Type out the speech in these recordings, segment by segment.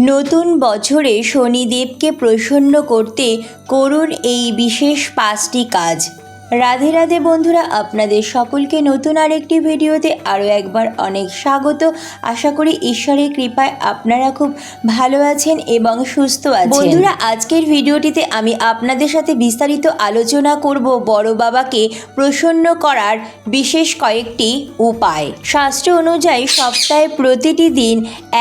নতুন বছরে শনিদেবকে প্রসন্ন করতে করুন এই বিশেষ পাঁচটি কাজ। রাধে রাধে বন্ধুরা, আপনাদের সকলকে নতুন আরেকটি ভিডিওতে আরও একবার অনেক স্বাগত। আশা করি ঈশ্বরের কৃপায় আপনারা খুব ভালো আছেন এবং সুস্থ আছেন। বন্ধুরা, আজকের ভিডিওটিতে আমি আপনাদের সাথে বিস্তারিত আলোচনা করব বড় বাবাকে প্রসন্ন করার বিশেষ কয়েকটি উপায়। শাস্ত্র অনুযায়ী সপ্তাহে প্রতিটি দিন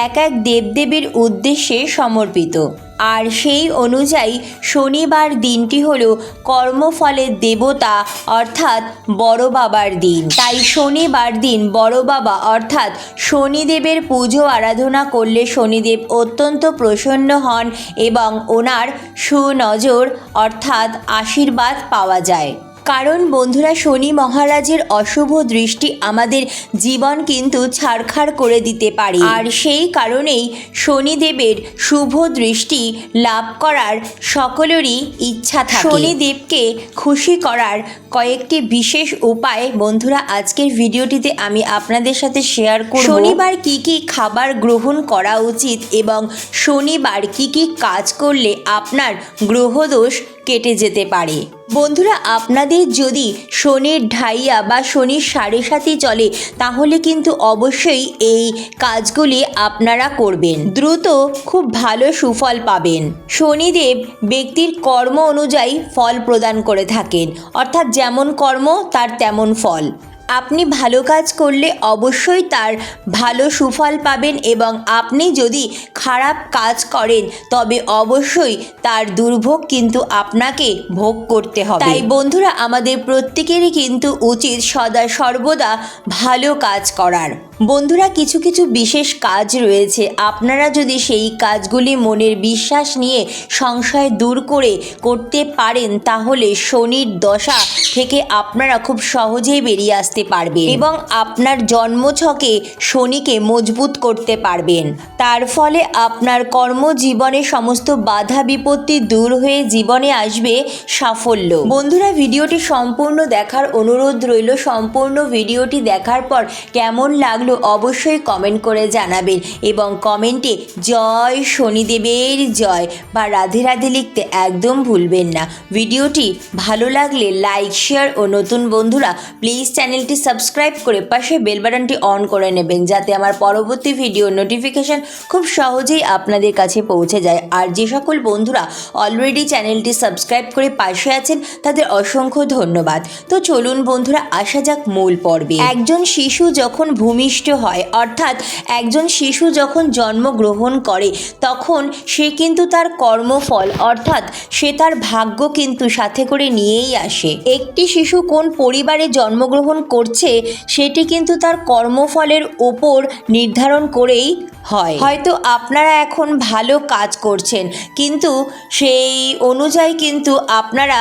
এক এক দেবদেবীর উদ্দেশ্যে সমর্পিত। আর সেই অনুযায়ী শনিবার দিনটি হল কর্মফলের দেবতা, অর্থাৎ বড় বাবার দিন। তাই শনিবার দিন বড় বাবা, অর্থাৎ শনিদেবের পুজো আরাধনা করলে শনিদেব অত্যন্ত প্রসন্ন হন এবং ওনার সুনজর, অর্থাৎ আশীর্বাদ পাওয়া যায়। কারণ বন্ধুরা শনি মহারাজের অশুভ দৃষ্টি আমাদের জীবন কিন্তু ছাড়খাড় করে দিতে পারে। আর সেই কারণেই শনিদেবের শুভ দৃষ্টি লাভ করার সকলেরই ইচ্ছা থাকে। শনিদেবকে খুশি করার কয়েকটি বিশেষ উপায় বন্ধুরা আজকের ভিডিওটিতে আমি আপনাদের সাথে শেয়ার করব। শনিবার কি কি খাবার গ্রহণ করা উচিত এবং শনিবার কি কি কাজ করলে আপনার গ্রহদোষ কেটে যেতে পারে? বন্ধুরা, আপনাদের যদি শনির ঢাইয়া বা শনির সাড়ে সাথে চলে, তাহলে কিন্তু অবশ্যই এই কাজগুলি আপনারা করবেন। দ্রুত খুব ভালো সুফল পাবেন। শনিদেব ব্যক্তির কর্ম অনুযায়ী ফল প্রদান করে থাকেন। অর্থাৎ যেমন কর্ম, তার তেমন ফল। আপনি ভালো কাজ করলে অবশ্যই তার ভালো সুফল পাবেন এবং আপনি যদি খারাপ কাজ করেন, তবে অবশ্যই তার দুর্ভোগ কিন্তু আপনাকে ভোগ করতে হবে। তাই বন্ধুরা, আমাদের প্রত্যেকেরই কিন্তু উচিত সদা সর্বদা ভালো কাজ করার। বন্ধুরা, কিছু কিছু বিশেষ কাজ রয়েছে। আপনারা যদি সেই কাজগুলি মনের বিশ্বাস নিয়ে সংশয় দূর করে করতে পারেন, তাহলে শনির দশা থেকে আপনারা খুব সহজেই বেরিয়ে আসতে পারবেন। এবং আপনার জন্মছকে শনিকে মজবুত করতে পারবেন। তার ফলে আপনার কর্মজীবনে সমস্ত বাধা বিপত্তি দূর হয়ে জীবনে আসবে সাফল্য। বন্ধুরা, ভিডিওটি সম্পূর্ণ দেখার অনুরোধ রইল। সম্পূর্ণ ভিডিওটি দেখার পর কেমন লাগল অবশ্যই কমেন্ট করে জানাবেন এবং কমেন্টে জয় শনিদেবের জয় বা রাধে রাধে লিখতে একদম ভুলবেন না। ভিডিওটি ভালো লাগলে লাইক, শেয়ার ও নতুন বন্ধুরা, প্লিজ চ্যানেলটি সাবস্ক্রাইব করে পাশে বেল বাটনটি অন করে নেবেন যাতে আমার পরবর্তী ভিডিও নোটিফিকেশান খুব সহজেই আপনাদের কাছে পৌঁছে যায়। আর যে সকল বন্ধুরা অলরেডি চ্যানেলটি সাবস্ক্রাইব করে পাশে আছেন, তাদের অসংখ্য ধন্যবাদ। তো চলুন বন্ধুরা, আসা যাক মূল পর্বে। একজন শিশু যখন ভূমিষ্ঠ হয়, অর্থাৎ একজন শিশু যখন জন্মগ্রহণ করে, তখন সে কিন্তু তার কর্মফল, অর্থাৎ সে তার ভাগ্য কিন্তু সাথে করে নিয়েই আসে। একটি শিশু কোন পরিবারে জন্মগ্রহণ করছে, সেটি কিন্তু তার কর্মফলের ওপর নির্ধারণ করেই হয়। হয়তো আপনারা এখন ভালো কাজ করছেন, কিন্তু সেই অনুযায়ী কিন্তু আপনারা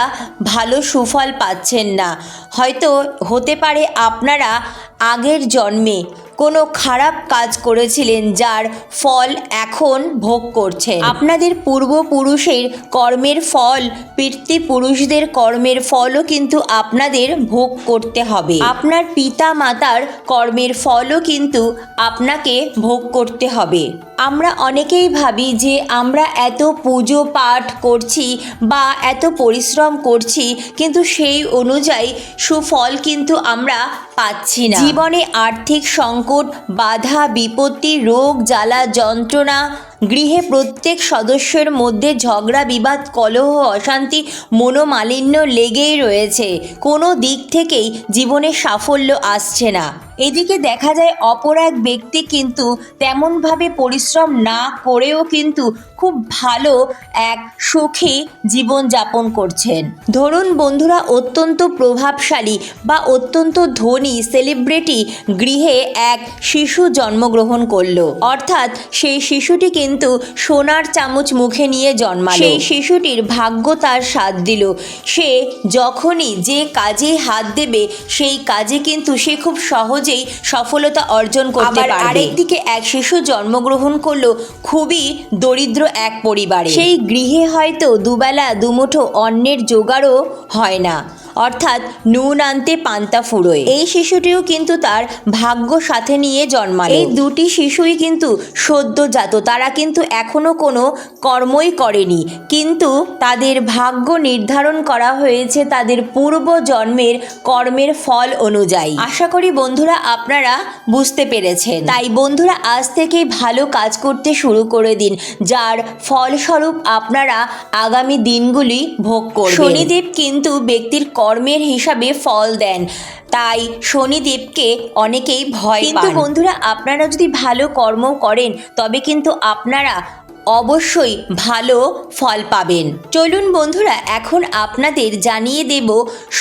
ভালো সুফল পাচ্ছেন না। হয়তো হতে পারে আপনারা আগের জন্মে কোনো খারাপ কাজ করেছিলেন যার ফল এখন ভোগ করছে আপনাদের পূর্বপুরুষের কর্মের ফল, পিতৃপুরুষদের কর্মের ফলও কিন্তু আপনাদের ভোগ করতে হবে। আপনার পিতা মাতার কর্মের ফলও কিন্তু আপনাকে ভোগ করতে হবে। আমরা অনেকেই ভাবি যে আমরা এত পুজো পাঠ করছি বা এত পরিশ্রম করছি, কিন্তু সেই অনুযায়ী সুফল কিন্তু আমরা পাচ্ছি না। জীবনে আর্থিক সংকট বাধা বিপত্তি রোগ জ্বালা যন্ত্রণা গৃহে প্রত্যেক সদস্যের মধ্যে ঝগড়া, বিবাদ, কলহ, অশান্তি, মনোমালিন্য লেগেই রয়েছে। কোনো দিক থেকেই জীবনে সাফল্য আসছে না। এদিকে দেখা যায় অপর এক ব্যক্তি কিন্তু তেমনভাবে পরিশ্রম না করেও কিন্তু খুব ভালো এক সুখী জীবনযাপন করছেন। ধরুন বন্ধুরা অত্যন্ত প্রভাবশালী বা অত্যন্ত ধনী সেলিব্রিটি গৃহে এক শিশু জন্মগ্রহণ করল। অর্থাৎ সেই শিশুটি কিন্তু সোনার চামচ মুখে নিয়ে জন্মালো। সেই শিশুটির ভাগ্য তার সাথ দিল। সে যখনই যে কাজে হাত দেবে সেই কাজে কিন্তু সে খুব সহজেই সফলতা অর্জন করতে পারবে। আরেকদিকে এক শিশু জন্মগ্রহণ করল খুবই দরিদ্র এক পরিবারে। সেই গৃহে হয়তো দুবেলা দুমুঠো অন্নের জোগাড়ও হয় না। অর্থাৎ নুন আনতে পান্তা ফুরোয়। এই শিশুটিও কিন্তু তার ভাগ্য সাথে নিয়ে জন্মালো। এই দুটি শিশুই কিন্তু সদ্যজাত। তারা কিন্তু এখনও কোনো কর্মই করেনি। কিন্তু তাদের ভাগ্য নির্ধারণ করা হয়েছে তাদের পূর্ব জন্মের কর্মের ফল অনুযায়ী। আশা করি বন্ধুরা আপনারা বুঝতে পেরেছেন। তাই বন্ধুরা আজ থেকেই ভালো কাজ করতে শুরু করে দিন, যার ফলস্বরূপ আপনারা আগামী দিনগুলি ভোগ করবেন। শনিদেব কিন্তু ব্যক্তির কর্মের হিসাবে ফল দেন। তাই শনিদেবকে অনেকেই ভয় কিন্তু বন্ধুরা আপনারা যদি ভালো কর্ম করেন তবে কিন্তু আপনারা অবশ্যই ভালো ফল পাবেন। চলুন বন্ধুরা এখন আপনাদের জানিয়ে দেব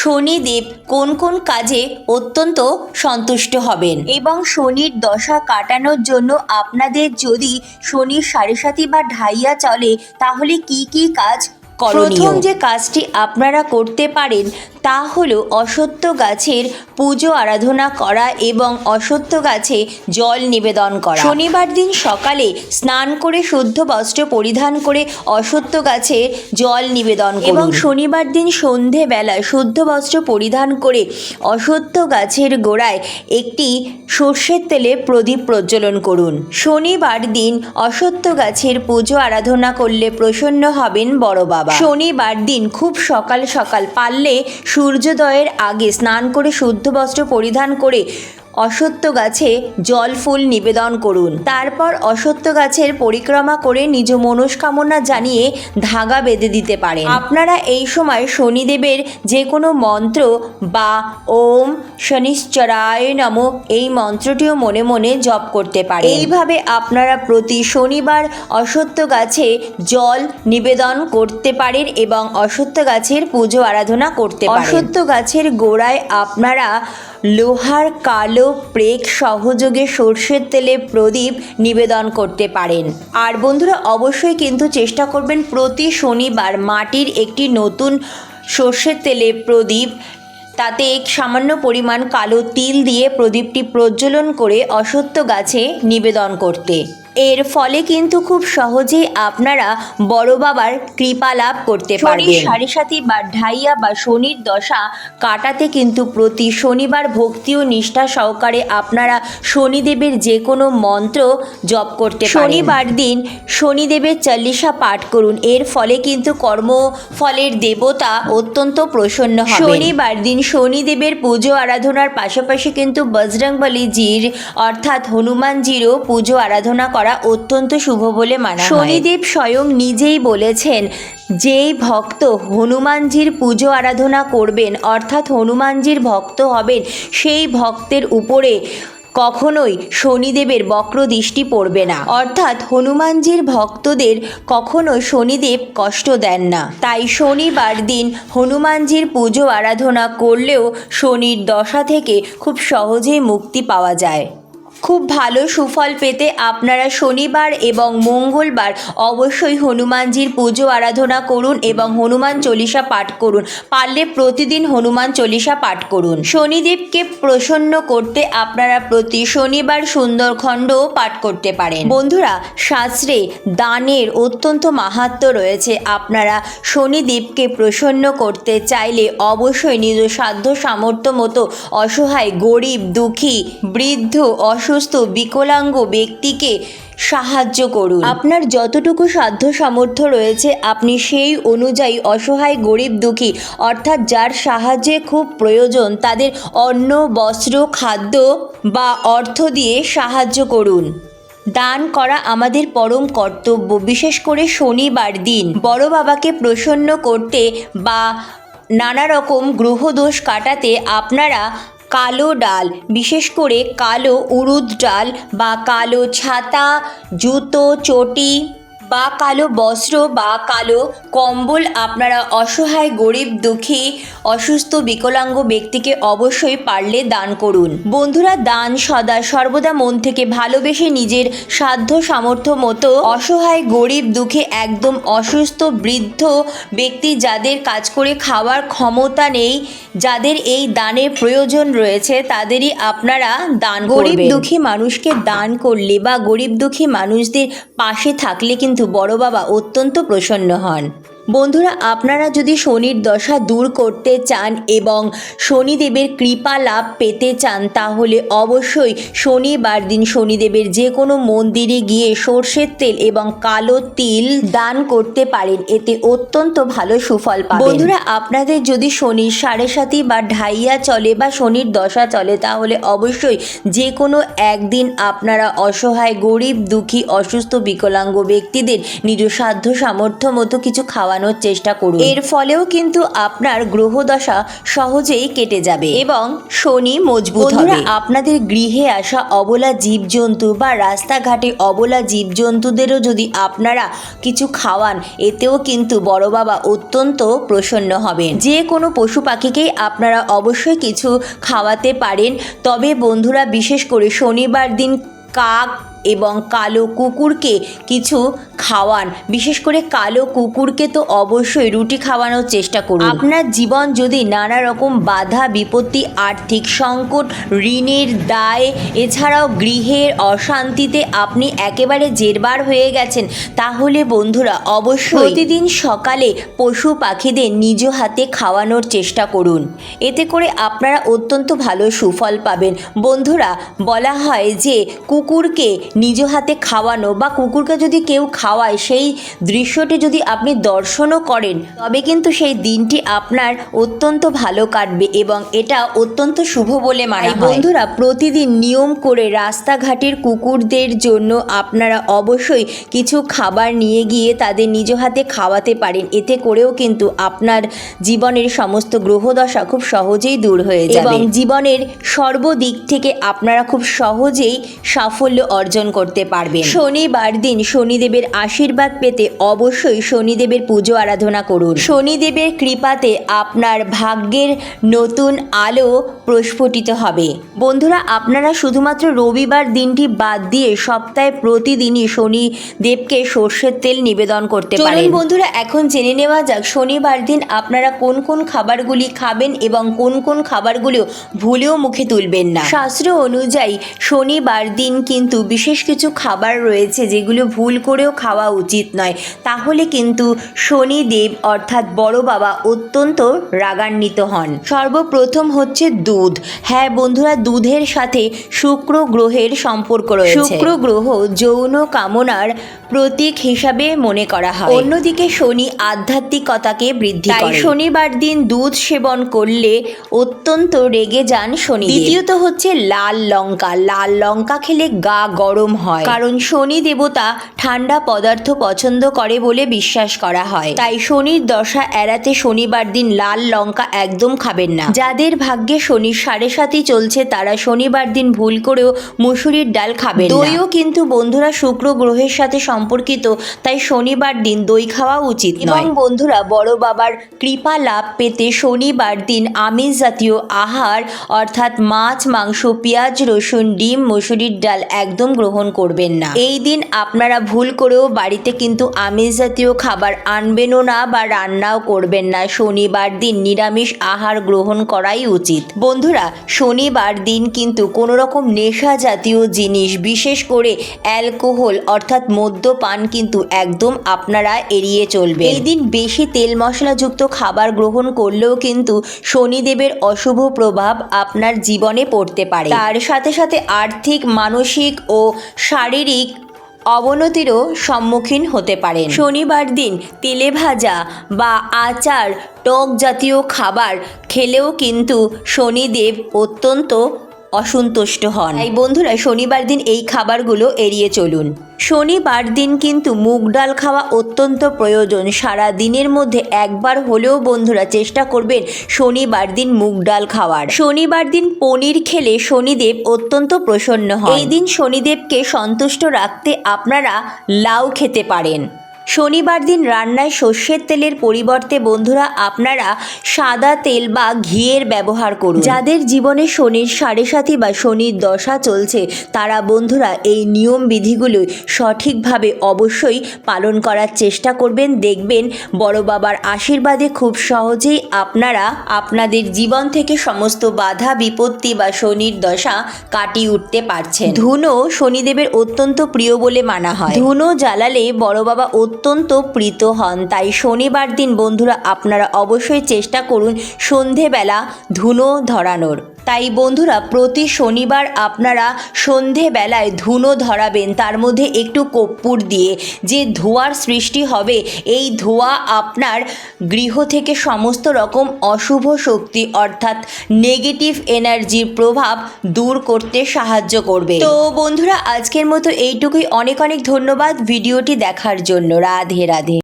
শনিদেব কোন কোন কাজে অত্যন্ত সন্তুষ্ট হবেন। এবং শনির দশা কাটানোর জন্য আপনাদের যদি শনির সাড়ে সাথী বা ঢাইয়া চলে তাহলে কি কি কাজ প্রথম যে কাজটি আপনারা করতে পারেন তা হলো অসত্য গাছের পুজো আরাধনা করা এবং অসত্য গাছে জল নিবেদন করা। শনিবার দিন সকালে স্নান করে শুদ্ধ বস্ত্র পরিধান করে অসত্য গাছে জল নিবেদন করুন। এবং শনিবার দিন সন্ধেবেলায় শুদ্ধ বস্ত্র পরিধান করে অসত্য গাছের গোড়ায় একটি সর্ষের তেলে প্রদীপ প্রজ্বলন করুন। শনিবার দিন অসত্য গাছের পুজো আরাধনা করলে প্রসন্ন হবেন বড় বাবা। শনিবার দিন খুব সকাল সকাল পারলে সূর্যোদয়ের আগে স্নান করে শুদ্ধ বস্ত্র পরিধান করে অসত্য গাছে জল ফুল নিবেদন করুন। তারপর অসত্য গাছের পরিক্রমা করে নিজ মনস্কামনা জানিয়ে ধাগা বেঁধে দিতে পারেন। আপনারা এই সময় শনিদেবের যে কোনো মন্ত্র বা ওম শনিশ্চরায় নম এই মন্ত্রটিও মনে মনে জপ করতে পারেন। এইভাবে আপনারা প্রতি শনিবার অসত্য গাছে জল নিবেদন করতে পারেন এবং অসত্য গাছের পুজো আরাধনা করতে অসত্য গাছের গোড়ায় আপনারা লোহার কালো প্রেক সহযোগে সর্ষের তেলে প্রদীপ নিবেদন করতে পারেন। আর বন্ধুরা, অবশ্যই কিন্তু চেষ্টা করবেন প্রতি শনিবার মাটির একটি নতুন সর্ষের তেলে প্রদীপ, তাতে এক সামান্য পরিমাণ কালো তিল দিয়ে প্রদীপটি প্রজ্বলন করে অসত্য গাছে নিবেদন করতে। এর ফলে কিন্তু খুব সহজেই আপনারা বড় বাবার কৃপা লাভ করতে পারবেন। সাড়ে সাথী বা ঢাইয়া বা শনির দশা কাটাতে কিন্তু প্রতি শনিবার ভক্তি ও নিষ্ঠা সহকারে আপনারা শনিদেবের যে কোনো মন্ত্র জপ করতে শনিবার দিন শনিদেবের চল্লিশা পাঠ করুন। এর ফলে কিন্তু কর্ম ফলের দেবতা অত্যন্ত প্রসন্ন হবে শনিবার দিন শনিদেবের পুজো আরাধনার পাশাপাশি কিন্তু বজরংবলীজির অর্থাৎ হনুমানজিরও পুজো আরাধনা করা অত্যন্ত শুভ বলে মানা শনিদেব স্বয়ং নিজেই বলেছেন, যেই ভক্ত হনুমানজির পুজো আরাধনা করবেন, অর্থাৎ হনুমানজির ভক্ত হবেন, সেই ভক্তের উপরে কখনোই শনিদেবের বক্র দৃষ্টি পড়বে না। অর্থাৎ হনুমানজির ভক্তদের কখনো শনিদেব কষ্ট দেন না। তাই শনিবার দিন হনুমানজির পুজো আরাধনা করলেও শনির দশা থেকে খুব সহজেই মুক্তি পাওয়া যায়। খুব ভালো সুফল পেতে আপনারা শনিবার এবং মঙ্গলবার অবশ্যই হনুমানজির পুজো আরাধনা করুন এবং হনুমান চল্লিশা পাঠ করুন। পারলে প্রতিদিন হনুমান চল্লিশা পাঠ করুন। শনিদেবকে প্রসন্ন করতে আপনারা প্রতি শনিবার সুন্দরখণ্ডও পাঠ করতে পারেন। বন্ধুরা, শাস্ত্রে দানের অত্যন্ত মাহাত্ম রয়েছে। আপনারা শনিদেবকে প্রসন্ন করতে চাইলে অবশ্যই নিজ সাধ্য সামর্থ্য মতো অসহায়, গরিব, দুঃখী, বৃদ্ধ অসুস্থ, বিকলাঙ্গ ব্যক্তিকে সাহায্য করুন। আপনার যতটুকু সাধ্য সামর্থ্য রয়েছে, আপনি সেই অনুযায়ী অসহায়, গরিব, দুঃখী, অর্থাৎ যার সাহায্যে খুব প্রয়োজন, তাদের অন্ন, বস্ত্র, খাদ্য বা অর্থ দিয়ে সাহায্য করুন। দান করা আমাদের পরম কর্তব্য। বিশেষ করে শনিবার দিন বড় বাবাকে প্রসন্ন করতে বা নানা রকম গ্রহদোষ কাটাতে আপনারা কালো ডাল বিশেষ করে কালো উড়ুদ ডাল বা কালো ছাতা জুতো চটি। বা কালো বস্ত্র বা কালো কম্বল আপনারা অসহায় গরিব দুঃখী অসুস্থ বিকলাঙ্গ ব্যক্তিকে অবশ্যই পারলে দান করুন। বন্ধুরা দান সদা সর্বদা মন থেকে ভালোবেসে নিজের সাধ্য সামর্থ্য মতো অসহায় গরিব দুঃখী একদম অসুস্থ বৃদ্ধ ব্যক্তি যাদের কাজ করে খাওয়ার ক্ষমতা নেই যাদের এই দানের প্রয়োজন রয়েছে তাদেরই আপনারা দান গরিব দুঃখী মানুষকে দান করলে বা গরিব দুঃখী মানুষদের পাশে থাকলে কিন্তু বড় বাবা অত্যন্ত প্রসন্ন হন। বন্ধুরা, আপনারা যদি শনির দশা দূর করতে চান এবং শনিদেবের কৃপা লাভ পেতে চান, তাহলে অবশ্যই শনিবার দিন শনিদেবের যে কোনো মন্দিরে গিয়ে সর্ষের তেল এবং কালো তিল দান করতে পারেন। এতে অত্যন্ত ভালো সুফল পাবেন। বন্ধুরা, আপনাদের যদি শনির সাড়ে সাতি বা ঢাইয়া চলে বা শনির দশা চলে, তাহলে অবশ্যই যে কোনো একদিন আপনারা অসহায়, গরিব, দুঃখী, অসুস্থ, বিকলাঙ্গ ব্যক্তিদের নিজ সাধ্য সামর্থ্য মতো কিছু খাওয়ানোর চেষ্টা করুন। এর ফলেও কিন্তু আপনার গ্রহদশা সহজেই কেটে যাবে এবং শনি মজবুত হবে। আপনাদের গৃহে আসা অবলা জীবজন্তু বা রাস্তাঘাটে অবলা জীবজন্তুদেরও যদি আপনারা কিছু খাওয়ান এতেও কিন্তু বড় বাবা অত্যন্ত প্রসন্ন হবেন। যে কোনো পশু পাখিকেই আপনারা অবশ্যই কিছু খাওয়াতে পারেন। তবে বন্ধুরা বিশেষ করে শনিবার দিন কাক এবং কালো কুকুরকে কিছু খাওয়ান। বিশেষ করে কালো কুকুরকে তো অবশ্যই রুটি খাওয়ানোর চেষ্টা করুন। আপনার জীবন যদি নানা রকম বাধা, বিপত্তি, আর্থিক সংকট, ঋণের দায়, এছাড়াও গৃহের অশান্তিতে আপনি একেবারে জেরবার হয়ে গেছেন, তাহলে বন্ধুরা অবশ্যই প্রতিদিন সকালে পশু পাখিদের নিজ হাতে খাওয়ানোর চেষ্টা করুন। এতে করে আপনারা অত্যন্ত ভালো সুফল পাবেন। বন্ধুরা, বলা হয় যে কুকুরকে নিজ হাতে খাওয়ানো বা কুকুরকে যদি কেউ খাওয়ায় সেই দৃশ্যটি যদি আপনি দর্শনও করেন তবে কিন্তু সেই দিনটি আপনার অত্যন্ত ভালো কাটবে এবং এটা অত্যন্ত শুভ বলে মানে বন্ধুরা প্রতিদিন নিয়ম করে রাস্তাঘাটের কুকুরদের জন্য আপনারা অবশ্যই কিছু খাবার নিয়ে গিয়ে তাদের নিজ হাতে খাওয়াতে পারেন। এতে করেও কিন্তু আপনার জীবনের সমস্ত গ্রহদশা খুব সহজেই দূর হয়ে যাবে। এবং জীবনের সর্বদিক থেকে আপনারা খুব সহজেই সাফল্য অর্জন করতে পারবেন। শনিবার দিন শনিদেবের আশীর্বাদ পেতে অবশ্যই শনিদেবের পুজো আরাধনা করুন। শনিদেবের কৃপাতে আপনার ভাগ্যের নতুন আলো প্রস্ফুটিত হবে। বন্ধুরা আপনারা শুধুমাত্র রবিবার দিনটি বাদ দিয়ে সপ্তাহে প্রতিদিনই শনি দেবকে সর্ষের তেল নিবেদন করতে পারেন। বন্ধুরা এখন জেনে নেওয়া যাক শনিবার দিন আপনারা কোন কোন খাবারগুলি খাবেন এবং কোন কোন খাবারগুলো ভুলেও মুখে তুলবেন না। শাস্ত্র অনুযায়ী শনিবার দিন কিন্তু বিশেষ কিছু খাবার রয়েছে যেগুলো ভুল করেও খাওয়া উচিত নয়। তাহলে কিন্তু শনিদেব অর্থাৎ বড় বাবা অত্যন্ত রাগান্বিত হন। সর্বপ্রথম হচ্ছে দুধ। হ্যাঁ বন্ধুরা দুধের সাথে শুক্র গ্রহের সম্পর্ক রয়েছে। শুক্র গ্রহ যৌন কামনার প্রতীক হিসাবে মনে করা হয়। অন্যদিকে শনি আধ্যাত্মিকতাকে বৃদ্ধি করে। শনিবার দিন দুধ সেবন করলে অত্যন্ত রেগে যান শনি দ্বিতীয়ত হচ্ছে লাল লঙ্কা। লাল লঙ্কা খেলে গা গরম হয়। কারণ শনি দেবতা ঠান্ডা পদার্থ পছন্দ করে বলে বিশ্বাস করা হয়। তাই শনির দশা এড়াতে শনিবার দিন লাল লঙ্কা একদম খাবেন না। যাদের ভাগ্যে শনির সাড়ে সাতই চলছে তারা শনিবার দিন ভুল করেও মুসুরির ডাল খাবেন দইও কিন্তু বন্ধুরা শুক্র গ্রহের সাথে সম্পর্কিত তাই শনিবার দিন দই খাওয়া উচিত এবং বন্ধুরা বড় বাবার কৃপা লাভ পেতে শনিবার দিন আমিষ জাতীয় আহার অর্থাৎ মাছ মাংস পেঁয়াজ রসুন ডিম মসুরির ডাল একদম গ্রহণ করবেন না। এই দিন আপনারা ভুল করেও বাড়িতে কিন্তু আমিষ জাতীয় খাবার আনবেনও না বা রান্নাও করবেন না। শনিবার দিন নিরামিষ আহার গ্রহণ করাই উচিত। বন্ধুরা, শনিবার দিন কিন্তু কোনো রকম নেশা জাতীয় জিনিস, বিশেষ করে অ্যালকোহল অর্থাৎ মদ্যপান কিন্তু একদম আপনারা এড়িয়ে চলবে এই দিন বেশি তেল মশলাযুক্ত খাবার গ্রহণ করলেও কিন্তু শনিদেবের অশুভ প্রভাব আপনার জীবনে পড়তে পারে। তার সাথে সাথে আর্থিক, মানসিক ও শারীরিক অবনতিরও সম্মুখীন হতে পারে শনিবার দিন তেলে ভাজা বা আচার, টক জাতীয় খাবার খেলেও কিন্তু শনিদেব অত্যন্ত অসন্তুষ্ট হন। তাই বন্ধুরা, শনিবার দিন এই খাবারগুলো এড়িয়ে চলুন। শনিবার দিন কিন্তু মুগ ডাল খাওয়া অত্যন্ত প্রয়োজন। সারা দিনের মধ্যে একবার হলেও বন্ধুরা চেষ্টা করবেন শনিবার দিন মুগ ডাল খাওয়ার। শনিবার দিন পনির খেলে শনিদেব অত্যন্ত প্রসন্ন হয় এই দিন শনিদেবকে সন্তুষ্ট রাখতে আপনারা লাউ খেতে পারেন। শনিবার দিন রান্নায় সর্ষের তেলের পরিবর্তে বন্ধুরা আপনারা সাদা তেল বা ঘিয়ের ব্যবহার করুন। যাদের জীবনে শনির সাড়ে সাথী বা শনির দশা চলছে, তারা বন্ধুরা এই নিয়ম বিধিগুলো সঠিকভাবে অবশ্যই পালন করার চেষ্টা করবেন। দেখবেন বড় বাবার আশীর্বাদে খুব সহজেই আপনারা আপনাদের জীবন থেকে সমস্ত বাধা, বিপত্তি বা শনির দশা কাটিয়ে উঠতে পারছেন। ধুনো শনিদেবের অত্যন্ত প্রিয় বলে মানা হয়। ধুনো জ্বালালে বড় বাবা অত্যন্ত অত্যন্ত প্রীত হন। তাই শনিবার দিন বন্ধুরা আপনারা অবশ্যই চেষ্টা করুন সন্ধেবেলা ধুনো ধরানোর। তাই বন্ধুরা, প্রতি শনিবার আপনারা সন্ধেবেলায় ধুনো ধরাবেন, তার মধ্যে একটু কর্পূর দিয়ে। যে ধোঁয়ার সৃষ্টি হবে, এই ধোঁয়া আপনার গৃহ থেকে সমস্ত রকম অশুভ শক্তি, অর্থাৎ নেগেটিভ এনার্জির প্রভাব দূর করতে সাহায্য করবে। তো বন্ধুরা, আজকের মতো এইটুকুই। অনেক অনেক ধন্যবাদ ভিডিওটি দেখার জন্য। রাধে রাধে।